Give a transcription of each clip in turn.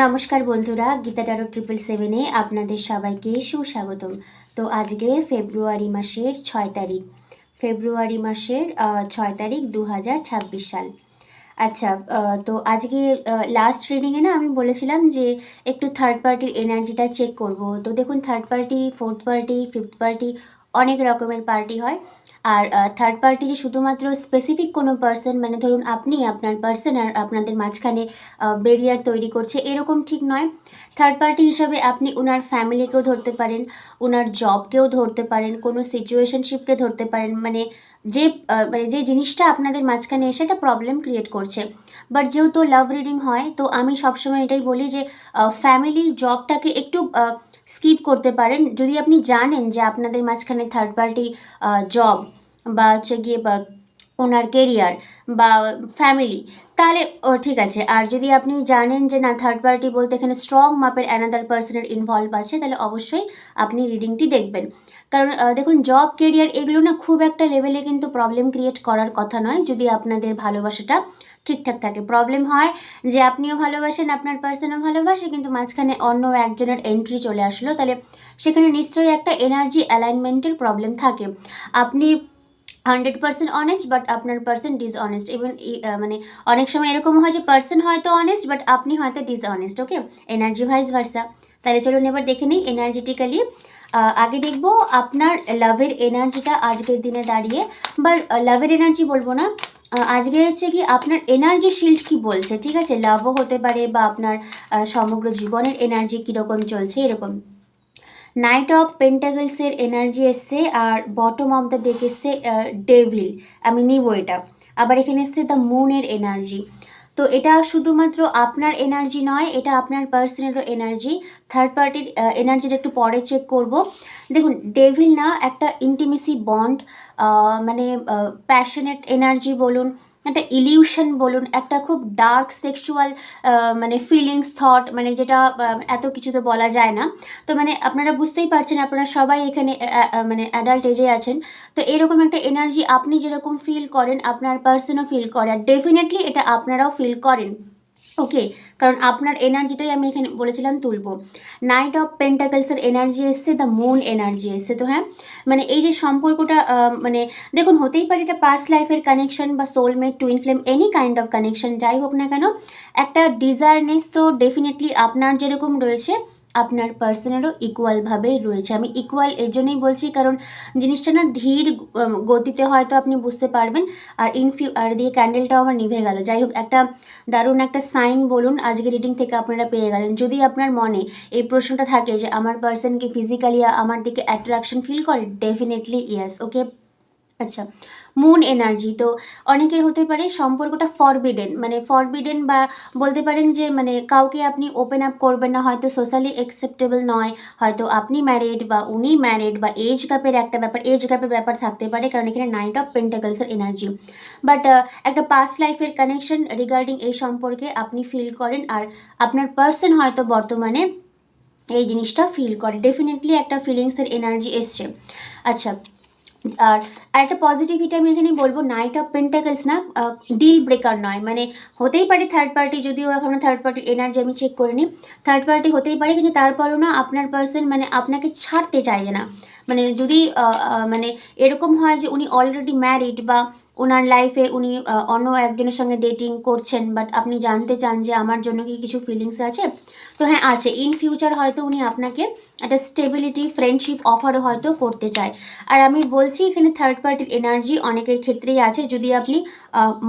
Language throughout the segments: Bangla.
নমস্কার বন্ধুরা, গীতা টারো ট্রিপল সেভেনে আপনাদের সবাইকে সুস্বাগতম। তো আজকে ফেব্রুয়ারি মাসের ছয় তারিখ। ফেব্রুয়ারি মাসের ছয় তারিখ দু হাজার ছাব্বিশ সাল। আচ্ছা তো আজকে লাস্ট রিডিংয়ে না আমি বলেছিলাম যে একটু থার্ড পার্টির এনার্জিটা চেক করব। তো দেখুন third party fourth party fifth party অনেক রকমের পার্টি হয়। আর থার্ড পার্টি যে শুধুমাত্র স্পেসিফিক কোনো পার্সন মানে ধরুন আপনি আপনার পার্সন আর আপনাদের মাঝখানে বেরিয়ার তৈরি করছে, এরকম ঠিক নয়। থার্ড পার্টি হিসাবে আপনি ওনার ফ্যামিলিকেও ধরতে পারেন ওনার জবকেও ধরতে পারেন, কোনো সিচুয়েশনশিপকে ধরতে পারেন মানে যে মানে যে জিনিসটা আপনাদের মাঝখানে এসে একটা প্রবলেম ক্রিয়েট করছে। বাট যেহেতু লাভ রিডিং হয়, তো আমি সবসময় এটাই বলি যে ফ্যামিলি জবটাকে একটু স্কিপ করতে পারেন। যদি আপনি জানেন যে আপনাদের মাঝখানে থার্ড পার্টি জব বা হচ্ছে গিয়ে বা ওনার কেরিয়ার বা ফ্যামিলি তাহলে, ও, ঠিক আছে। আর যদি আপনি জানেন যে না থার্ড পার্টি বলতে এখানে স্ট্রং মাপের অ্যানাদার পার্সনের ইনভলভ আছে, তাহলে অবশ্যই আপনি রিডিংটি দেখবেন। কারণ দেখুন জব কেরিয়ার এগুলো না খুব একটা লেভেলে কিন্তু প্রবলেম ক্রিয়েট করার কথা নয়। যদি আপনাদের ভালোবাসাটা ঠিকঠাক থাকে। প্রবলেম হয় যে আপনিও ভালোবাসেন, আপনার পার্সনও ভালোবাসে, কিন্তু মাঝখানে অন্য একজনের এন্ট্রি চলে আসলো, তাহলে সেখানে নিশ্চয়ই একটা এনার্জি অ্যালাইনমেন্টের প্রবলেম থাকে। আপনি হান্ড্রেড পার্সেন্ট অনেস্ট বাট আপনার পার্সন ডিসঅনেস্ট ইভেন মানে অনেক সময় এরকম হয় যে পার্সন হয়তো অনেস্ট বাট আপনি হয়তো dishonest okay energy vice versa তাহলে চলুন এবার দেখে নিই এনার্জেটিক্যালি আগে দেখব আপনার লাভের এনার্জিটা আজকের দিনে দাঁড়িয়ে বা লাভের এনার্জি বলব না। আজকে হচ্ছে কি আপনার এনার্জি শিল্ড কি বলছে? ঠিক আছে? লাভও হতে পারে বা আপনার সমগ্র জীবনের এনার্জি কীরকম চলছে এরকম। নাইট অফ পেন্টাগলসের এনার্জি এসছে আর বটম অফ দ্য ডেক এসছে ডেভিল আমি নিব এটা। আবার এখানে এসছে দ্য মুনের এনার্জি তো এটা শুধুমাত্র আপনার এনার্জি নয়, এটা আপনার পার্সনেরও এনার্জি থার্ড পার্টির এনার্জিটা একটু পরে চেক করব। দেখুন ডেভিল না একটা ইন্টিমেসি বন্ড মানে প্যাশনেট এনার্জি বলুন একটা ইলিউশন বলুন, একটা খুব ডার্ক সেক্সুয়াল মানে ফিলিংস থট মানে যেটা এত কিছুতে বলা যায় না। তো মানে আপনারা বুঝতেই পারছেন, আপনারা সবাই এখানে মানে অ্যাডাল্ট এজে আছেন। তো এরকম একটা এনার্জি আপনি যেরকম ফিল করেন, আপনার পার্সনও ফিল করে। আর ডেফিনেটলি এটা আপনারাও ফিল করেন। ওকে কারণ আপনার এনার্জিটাই আমি এখানে বলেছিলাম তুলবো। নাইট অফ পেন্টাকলসের এনার্জি এসছে দ্য মুন এনার্জি এসছে তো হ্যাঁ? মানে এই যে সম্পর্কটা মানে দেখুন, হতেই পারে এটা পাস্ট লাইফের কানেকশন বা soulmate twin flame any kind of connection যাই হোক না কেন, একটা ডিজায়ারনেস তো ডেফিনেটলি আপনার যেরকম রয়েছে আপনার পার্সনেরও ইকুয়ালভাবে রয়েছে। আমি ইকুয়াল এর জন্যই বলছি, কারণ জিনিসটা না ধীর গতিতে হয়তো আপনি বুঝতে পারবেন, আর ইনফিউ আর দিয়ে ক্যান্ডেলটাও আমার নিভে গেল। যাই হোক একটা দারুণ একটা সাইন বলুন আজকে রিডিং থেকে আপনারা পেয়ে গেলেন। যদি আপনার মনে এই প্রশ্নটা থাকে যে, আমার পার্সন কি ফিজিক্যালি আমার দিকে অ্যাট্রাকশন ফিল করে ডেফিনেটলি ইয়েস ওকে আচ্ছা মুন এনার্জি তো অনেকের হতে পারে সম্পর্কটা ফরবিডেন মানে ফরবিডেন বা বলতে পারেন যে মানে কাউকে আপনি ওপেন আপ করবেন না, হয়তো সোশ্যালি অ্যাকসেপ্টেবল নয়, হয়তো আপনি ম্যারিড বা উনি ম্যারিড বা এজ গ্যাপের একটা ব্যাপার এজ গ্যাপের ব্যাপার থাকতে পারে, কারণ এখানে নাইট অফ পেন্টাকলসের এনার্জি বাট একটা পাস্ট লাইফের কানেকশন রিগার্ডিং এই সম্পর্কে আপনি ফিল করেন আর আপনার পার্সন হয়তো বর্তমানে এই জিনিসটা ফিল করে। ডেফিনেটলি একটা ফিলিংসের এনার্জি এসছে। আচ্ছা আর আরেকটা পজিটিভিটি আমি এখানে বলব নাইট অফ পেন্টাকলস না ডিল ব্রেকার নয়। মানে হতেই পারে থার্ড পার্টি যদিও এখনও থার্ড পার্টির এনার্জি আমি চেক করে নিই থার্ড পার্টি হতেই পারে, কিন্তু তারপরেও না আপনার পার্সন মানে আপনাকে ছাড়তে চাইছে না। মানে যদি মানে এরকম হয় যে উনি অলরেডি ম্যারিড বা ওনার লাইফে উনি অন্য একজনের সঙ্গে ডেটিং করছেন বাট আপনি জানতে চান যে আমার জন্য কি কিছু ফিলিংস আছে? তো হ্যাঁ আছে। ইন ফিউচার হয়তো উনি আপনাকে একটা স্টেবিলিটি ফ্রেন্ডশিপ অফারও হয়তো করতে চায়। আর আমি বলছি, এখানে থার্ড পার্টির এনার্জি অনেকের ক্ষেত্রেই আছে, যদি আপনি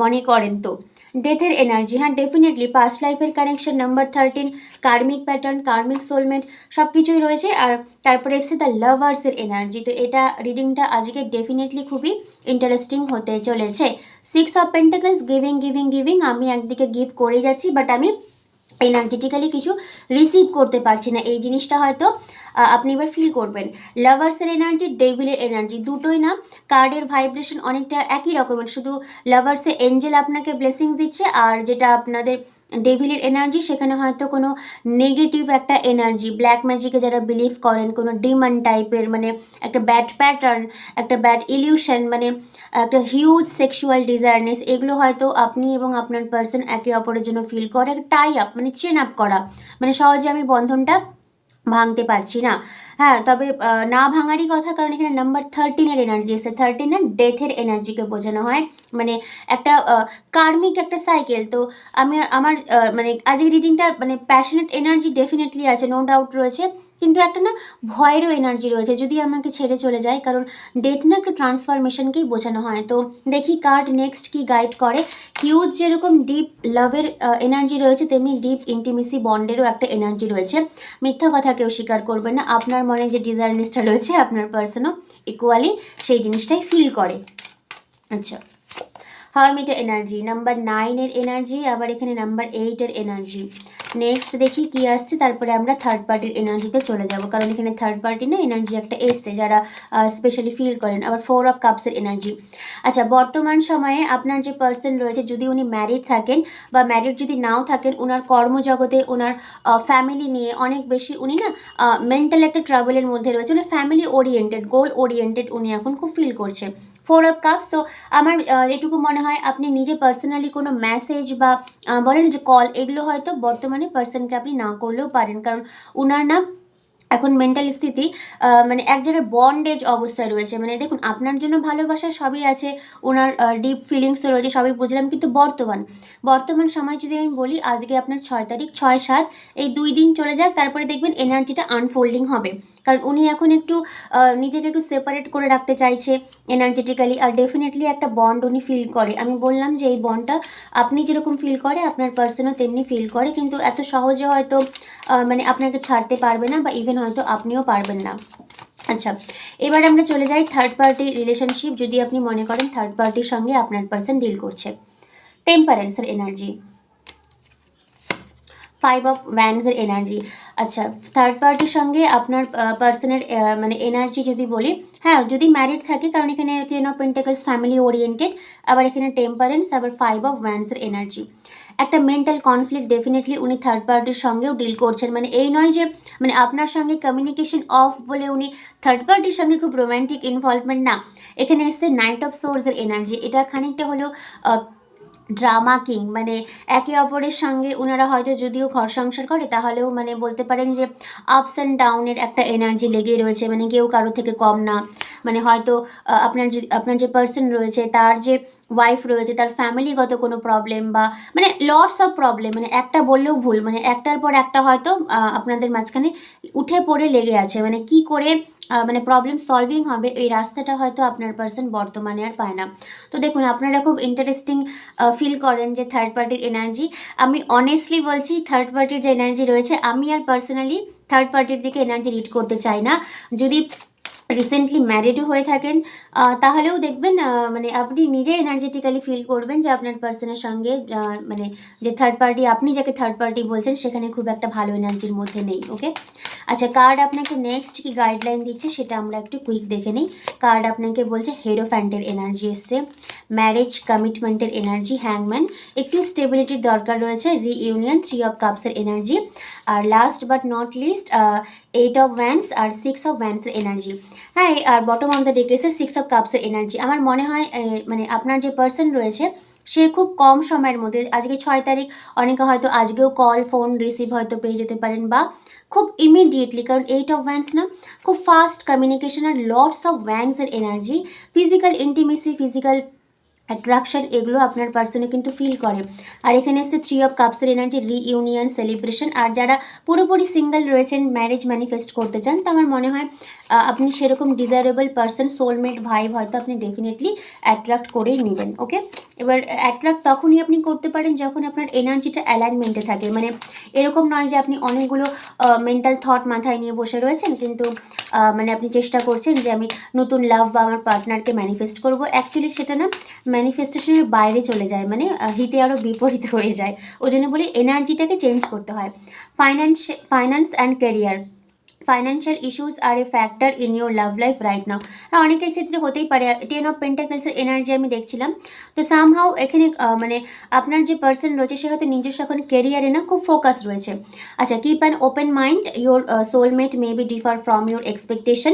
মনে করেন তো। ডেথের এনার্জি হ্যাঁ ডেফিনেটলি পাস্ট লাইফের connection number thirteen karmic pattern karmic soulmate সব কিছুই রয়েছে। আর তারপরে এসছে দ্য লাভার্সের এনার্জি তো এটা রিডিংটা আজকে ডেফিনেটলি খুবই ইন্টারেস্টিং হতে চলেছে। Six of pentacles giving giving giving আমি একদিকে গিভ করে যাচ্ছি বাট আমি এনার্জেটিক্যালি কিছু রিসিভ করতে পারছি না। এই জিনিসটা হয়তো আপনি এবার ফিল করবেন। লাভার্সের এনার্জি ডেভিলের এনার্জি দুটোই না কার্ডের ভাইব্রেশন অনেকটা একই রকমের। শুধু লাভার্সে এঞ্জেল আপনাকে ব্লেসিংস দিচ্ছে, আর যেটা আপনাদের ডেভিলের এনার্জি সেখানে হয়তো কোনো নেগেটিভ একটা এনার্জি ব্ল্যাক ম্যাজিকে যারা বিলিভ করেন, কোনো ডিমন টাইপের মানে একটা ব্যাড প্যাটার্ন একটা ব্যাড ইলিউশন মানে একটা হিউজ সেক্সুয়াল ডিজায়ারনেস এগুলো হয়তো আপনি এবং আপনার পার্সন একে অপরের জন্য ফিল করে টাই আপ মানে চেন আপ করা। মানে সহজে আমি বন্ধনটা ভাঙতে পারছি না। হ্যাঁ তবে না ভাঙারই কথা, কারণ এখানে নাম্বার থার্টিনের এনার্জি এসে থার্টিনের ডেথের এনার্জিকে বোঝানো হয়। মানে একটা কার্মিক একটা সাইকেল তো আমি, আমার মানে আজকে রিডিংটা মানে প্যাশনেট এনার্জি ডেফিনেটলি আছে নো ডাউট রয়েছে। কিন্তু একটা না ভয়েরও এনার্জি রয়েছে, যদি আমাকে ছেড়ে চলে যায়, কারণ ডেথ না একটা ট্রান্সফরমেশনকেই বোঝানো হয়। তো দেখি কার্ড নেক্সট কি গাইড করে। হিউজ যেরকম ডিপ লাভের এনার্জি রয়েছে, তেমনি ডিপ ইন্টিমেসি বন্ডেরও একটা এনার্জি রয়েছে। মিথ্যা কথা কেউ স্বীকার করবে না। আপনার মনে যে ডিজায়ারনেসটা রয়েছে, আপনার পার্সনও ইকুয়ালি সেই জিনিসটাই ফিল করে। আচ্ছা। হারমিটের এনার্জি নাম্বার নাইনের এনার্জি আবার এখানে নাম্বার এইটের এনার্জি নেক্সট দেখি কি আসছে, তারপরে আমরা থার্ড পার্টির এনার্জিতে চলে যাব। কারণ এখানে থার্ড পার্টি না এনার্জি একটা এসছে, যারা স্পেশালি ফিল করেন। আবার ফোর অফ কাপসের এনার্জি আচ্ছা বর্তমান সময়ে আপনার যে পার্সন রয়েছে, যদি উনি ম্যারিড থাকেন বা ম্যারিড যদি নাও থাকেন ওনার কর্মজগতে ওনার ফ্যামিলি নিয়ে অনেক বেশি উনি না মেন্টাল একটা ট্রাভেলের মধ্যে রয়েছে। উনি ফ্যামিলি ওরিয়েন্টেড গোল ওরিয়েন্টেড উনি এখন খুব ফিল করছে। ফোর অফ কাপস তো আমার এটুকু মনে হয় আপনি নিজে পার্সোনালি কোনো মেসেজ বা আহ, বলেন যে কল এগুলো হয়তো বর্তমানে পার্সনকে আপনি না করলেও পারেন। কারণ উনার না এখন মেন্টাল স্থিতি মানে এক জায়গায় বন্ডেজ অবস্থায় রয়েছে। মানে দেখুন, আপনার জন্য ভালোবাসা সবই আছে, ওনার ডিপ ফিলিংসও রয়েছে, সবই বুঝলাম, কিন্তু বর্তমান বর্তমান সময় যদি আমি বলি, আজকে আপনার ছয় তারিখ, ছয় সাত, এই দুই দিন চলে যাক, তারপরে দেখবেন এনার্জিটা আনফোল্ডিং হবে। কারণ উনি এখন একটু নিজেকে একটু সেপারেট করে রাখতে চাইছে এনার্জেটিক্যালি আর ডেফিনেটলি একটা বন্ড উনি ফিল করে। আমি বললাম যে এই বন্ডটা আপনি যেরকম ফিল করে, আপনার পার্সনও তেমনি ফিল করে, কিন্তু এত সহজে হয়তো মানে আপনাকে ছাড়তে পারবে না বা ইভেন হয়তো আপনিও পারবেন না। আচ্ছা এবার আমরা চলে যাই থার্ড পার্টি রিলেশনশিপ যদি আপনি মনে করেন থার্ড পার্টির সঙ্গে আপনার পার্সন ডিল করছে। টেম্পারেন্সের এনার্জি ফাইভ অফ ব্যান্ডসের এনার্জি আচ্ছা থার্ড পার্টির সঙ্গে আপনার পার্সনের মানে এনার্জি যদি বলি হ্যাঁ যদি ম্যারিড থাকে, কারণ এখানে ten of pentacles family oriented আবার এখানে টেম্পারেন্স আবার ফাইভ অফ ব্যান্ডসের এনার্জি একটা মেন্টাল কনফ্লিক্ট ডেফিনেটলি উনি থার্ড পার্টির সঙ্গেও ডিল করছেন। মানে এই নয় যে মানে আপনার সঙ্গে কমিউনিকেশন অফ বলে উনি থার্ড পার্টির সঙ্গে খুব রোম্যান্টিক ইনভলভমেন্ট না। এখানে এসছে নাইট অফ সোর্সের এনার্জি এটা খানিকটা হলেও ড্রামা কিং মানে একে অপরের সঙ্গে ওনারা হয়তো যদিও ঘর সংসার করে, তাহলেও মানে বলতে পারেন যে আপস অ্যান্ড ডাউনের একটা এনার্জি লেগে রয়েছে। মানে কেউ কারও থেকে কম না। মানে হয়তো আপনার যে আপনার যে পার্সন রয়েছে, তার যে ওয়াইফ রয়েছে, তার ফ্যামিলিগত কোনো প্রবলেম বা মানে লটস অফ প্রবলেম মানে একটা বললেও ভুল। মানে একটার পর একটা হয়তো আপনাদের মাঝখানে উঠে পড়ে লেগে আছে। মানে কি করে মানে প্রবলেম সলভিং হবে, এই রাস্তাটা হয়তো আপনার পার্সন বর্তমানে আর পায় না। তো দেখুন, আপনারা খুব ইন্টারেস্টিং ফিল করেন যে থার্ড পার্টির এনার্জি আমি অনেস্টলি বলছি থার্ড পার্টির যে এনার্জি রয়েছে, আমি আর পার্সোনালি থার্ড পার্টির দিকে এনার্জি রিড করতে চাই না। যদি রিসেন্টলি ম্যারিডও হয়ে থাকেন তাহলেও দেখবেন মানে আপনি নিজে এনার্জেটিক্যালি ফিল করবেন যে আপনার পার্সনের সঙ্গে মানে যে থার্ড পার্টি আপনি যাকে থার্ড পার্টি বলছেন, সেখানে খুব একটা ভালো এনার্জির মধ্যে নেই ওকে আচ্ছা কার্ড আপনাকে নেক্সট কি গাইডলাইন দিচ্ছে সেটা আমরা একটু কুইক দেখে নিই। কার্ড আপনাকে বলছে হেরোফ্যান্টের এনার্জি এসছে। ম্যারেজ কমিটমেন্টের এনার্জি হ্যাংম্যান একটু স্টেবিলিটির দরকার রয়েছে রিইউনিয়ন থ্রি অফ কাপসের energy R last but not least eight of wands R six of ভ্যান্সের এনার্জি হ্যাঁ আর বটম অফ দ্য ডেকেসে সিক্স অফ কাপসের এনার্জি আমার মনে হয় মানে আপনার যে পার্সন রয়েছে, সে খুব কম সময়ের মধ্যে, আজকে ছয় তারিখ, অনেকে হয়তো আজকেও কল ফোন রিসিভ হয়তো পেয়ে যেতে পারেন বা খুব ইমিডিয়েটলি কারণ এইট অফ ভ্যান্স না, খুব ফাস্ট কমিউনিকেশন আর lots of ভ্যান্সের energy physical intimacy physical attraction এগুলো আপনার পার্সনে কিন্তু ফিল করে। আর এখানে এসে থ্রি অফ কাপসের এনার্জি রিইউনিয়ন সেলিব্রেশন আর যারা পুরোপুরি সিঙ্গেল রয়েছেন ম্যারেজ ম্যানিফেস্ট করতে চান, তো আমার মনে হয় আপনি সেরকম ডিজায়ারেবল পার্সন সোলমেট ভাইব হয়তো আপনি ডেফিনেটলি অ্যাট্রাক্ট করেই নেবেন ওকে এবার অ্যাট্রাক্ট তখনই আপনি করতে পারেন যখন আপনার এনার্জিটা অ্যালাইনমেন্টে থাকে। মানে এরকম নয় যে আপনি অনেকগুলো মেন্টাল থট মাথায় নিয়ে বসে রয়েছেন, কিন্তু মানে আপনি চেষ্টা করছেন যে আমি নতুন লাভ বা আমার পার্টনারকে ম্যানিফেস্ট করব। অ্যাকচুয়ালি সেটা না ম্যানিফেস্টেশনের বাইরে চলে যায় মানে হিতে আরও বিপরীত হয়ে যায়। ওই জন্য বলি এনার্জিটাকে চেঞ্জ করতে হয়। Finance finance and career financial issues R a factor in your love life right now হ্যাঁ অনেকের ক্ষেত্রে হতেই পারে টেন অফ পেন্টাকেলসের এনার্জি আমি দেখছিলাম। তো সামহাও এখানে মানে আপনার যে পার্সন রয়েছে, সে হয়তো নিজস্ব এখন কেরিয়ারে না খুব ফোকাস রয়েছে। আচ্ছা keep an open mind your soulmate may be differ from your expectation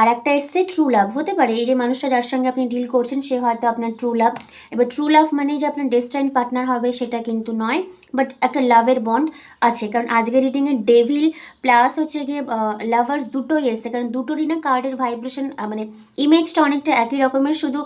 আর একটা এসছে ট্রু লাভ হতে পারে এই যে মানুষটা যার সঙ্গে আপনি ডিল করছেন, সে হয়তো আপনার ট্রু লাভ এবার ট্রু লাভ মানে যে আপনার ডেস্টাইন পার্টনার হবে, সেটা কিন্তু নয়। বাট একটা লাভের বন্ড আছে। কারণ আজকে রিডিংয়ে ডেভিল প্লাস হচ্ছে গিয়ে লাভার্স দুটোই এসছে। কারণ দুটোরই না কার্ডের ভাইব্রেশন মানে ইমেজটা অনেকটা একই রকমের। শুধু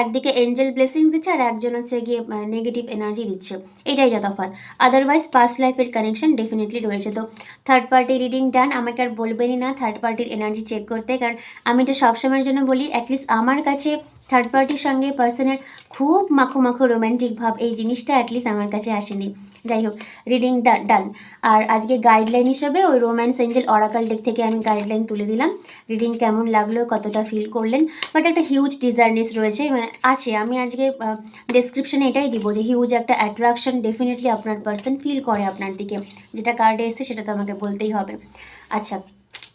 একদিকে এঞ্জেল ব্লেসিংস দিচ্ছে আর একজন হচ্ছে গিয়ে নেগেটিভ এনার্জি দিচ্ছে। এটাই যা তফাৎ আদারওয়াইজ পাস্ট লাইফের কানেকশন ডেফিনেটলি রয়েছে। তো থার্ড পার্টি রিডিং ডান আমাকে আর বলবেনই না থার্ড পার্টির এনার্জি চেক করতে। কারণ আমি এটা সবসময়ের জন্য বলি অ্যাটলিস্ট আমার কাছে থার্ড পার্টির সঙ্গে পার্সনের খুব মাখো মাখো রোম্যান্টিক ভাব, এই জিনিসটা অ্যাটলিস্ট আমার কাছে আসেনি। যাই হোক রিডিং ডান আর আজকে গাইডলাইন হিসেবে ওই রোম্যান্স এঞ্জেল অরাকাল ডেক থেকে আমি গাইডলাইন তুলে দিলাম। রিডিং কেমন লাগল, কতটা ফিল করলেন? বাট একটা হিউজ ডিজার্নেস রয়েছে মানে আছে। আমি আজকে ডেসক্রিপশনে এটাই দিব যে হিউজ একটা অ্যাট্রাকশন ডেফিনেটলি আপনার পার্সন ফিল করে আপনার দিকে। যেটা কার্ডে এসছে সেটা তো আমাকে বলতেই হবে। আচ্ছা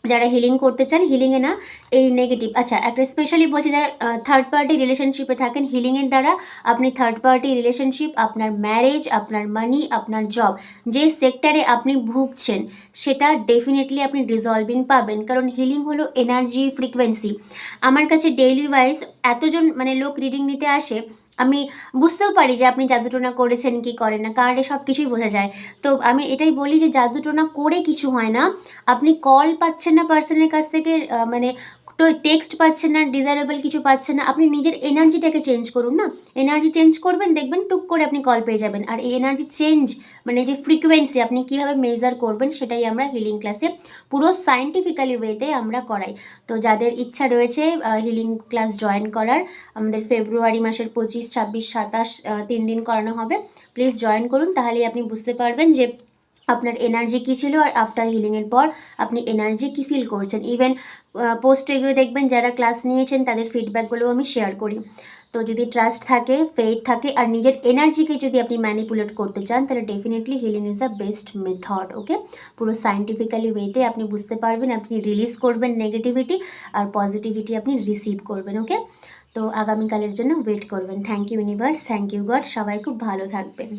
যারা হিলিং করতে চান হিলিংয়ে না এই নেগেটিভ আচ্ছা একটা স্পেশালি বলছি যারা থার্ড পার্টি রিলেশনশিপে থাকেন হিলিংয়ের দ্বারা আপনি থার্ড পার্টি রিলেশনশিপ আপনার ম্যারেজ আপনার মানি আপনার জব যে সেক্টরে আপনি ভুগছেন, সেটা ডেফিনেটলি আপনি রিজলভিং পাবেন। কারণ হিলিং হলো এনার্জি ফ্রিকোয়েন্সি আমার কাছে ডেইলি ওয়াইজ এতজন মানে লোক রিডিং নিতে আসে আমি বুঝতেও পারি যে আপনি জাদুটোনা করেছেন, কি করেন না কার্ডে সব কিছুই বোঝা যায়। তো আমি এটাই বলি যে জাদুটোনা করে কিছু হয় না। আপনি কল পাচ্ছেন না পার্সনের কাছ থেকে মানে টেক্সট পাচ্ছেন না ডিজায়ারেবল কিছু পাচ্ছেন না। আপনি নিজের এনার্জিটাকে চেঞ্জ করুন না। এনার্জি চেঞ্জ করবেন, দেখবেন টুক করে আপনি কল পেয়ে যাবেন। আর এই এনার্জি চেঞ্জ মানে যে ফ্রিকোয়েন্সি আপনি কীভাবে মেজার করবেন, সেটাই আমরা হিলিং ক্লাসে পুরো সায়েন্টিফিক্যালি ওয়েতে আমরা করাই। তো যাদের ইচ্ছা রয়েছে হিলিং ক্লাস জয়েন করার, আমাদের ফেব্রুয়ারি মাসের পঁচিশ, ছাব্বিশ, সাতাশ তিন দিন করানো হবে প্লিজ জয়েন করুন। তাহলেই আপনি বুঝতে পারবেন যে আপনার এনার্জি কী ছিল আর আফটার হিলিংয়ের পর আপনি এনার্জি কী ফিল করছেন? ইভেন পোস্ট এগুলো দেখবেন যারা ক্লাস নিয়েছেন তাদের ফিডব্যাকগুলোও আমি শেয়ার করি। তো যদি ট্রাস্ট থাকে ফেথ থাকে আর নিজের এনার্জিকে যদি আপনি ম্যানিপুলেট করতে চান, তাহলে definitely healing is the best method okay পুরো সায়েন্টিফিক্যালি ওয়েতে আপনি বুঝতে পারবেন, আপনি রিলিজ করবেন নেগেটিভিটি আর পজিটিভিটি আপনি রিসিভ করবেন ওকে তো আগামীকালের জন্য ওয়েট করবেন। Thank you universe thank you God সবাই খুব ভালো থাকবেন।